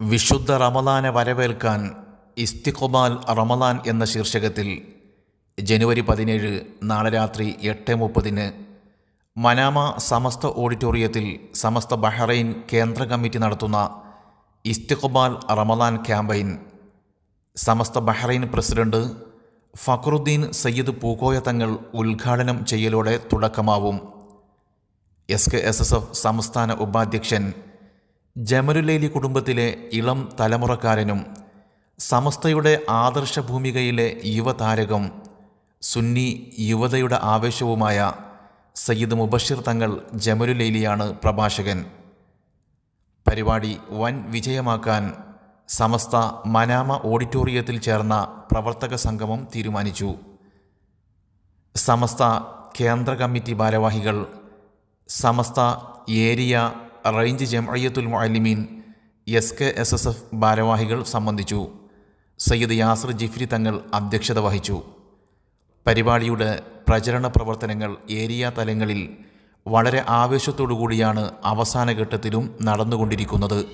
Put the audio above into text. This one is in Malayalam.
വിശുദ്ധ റമദാനെ വരവേൽക്കാൻ ഇസ്തിഖുബാൽ റമദാൻ എന്ന ശീർഷകത്തിൽ ജനുവരി പതിനേഴ് നാളെ രാത്രി എട്ട് മുപ്പതിന് മനാമ സമസ്ത ഓഡിറ്റോറിയത്തിൽ സമസ്ത ബഹ്റൈൻ കേന്ദ്ര കമ്മിറ്റി നടത്തുന്ന ഇസ്തിഖുബാൽ Ramadan campaign. Samastha Bahrain president Fakhruddeen Sayyid Pookoya Thangal ഉദ്ഘാടനം ചെയ്യലോടെ തുടക്കമാവും. S K S S F സംസ്ഥാന ഉപാധ്യക്ഷൻ ജമലുലേലി കുടുംബത്തിലെ ഇളം തലമുറക്കാരനും സമസ്തയുടെ ആദർശ ഭൂമികയിലെ യുവതാരകം സുന്നി യുവതയുടെ ആവേശവുമായ സയ്യിദ് മുബഷിർ തങ്ങൾ ജമരുലേലിയാണ് പ്രഭാഷകൻ. പരിപാടി വൻ വിജയമാക്കാൻ സമസ്ത മനാമ ഓഡിറ്റോറിയത്തിൽ ചേർന്ന പ്രവർത്തക സംഗമം തീരുമാനിച്ചു. സമസ്ത കേന്ദ്ര കമ്മിറ്റി ഭാരവാഹികൾ Samastha area range Jamiyyathul Muallimeen S K S S F ഭാരവാഹികൾ സംബന്ധിച്ചു. സയ്യിദ് യാസർ ജിഫ്രി തങ്ങൾ അധ്യക്ഷത വഹിച്ചു. പരിപാടിയുടെ പ്രചരണ പ്രവർത്തനങ്ങൾ ഏരിയ തലങ്ങളിൽ വളരെ ആവേശത്തോടു കൂടിയാണ് അവസാന ഘട്ടത്തിലും നടന്നുകൊണ്ടിരിക്കുന്നത്.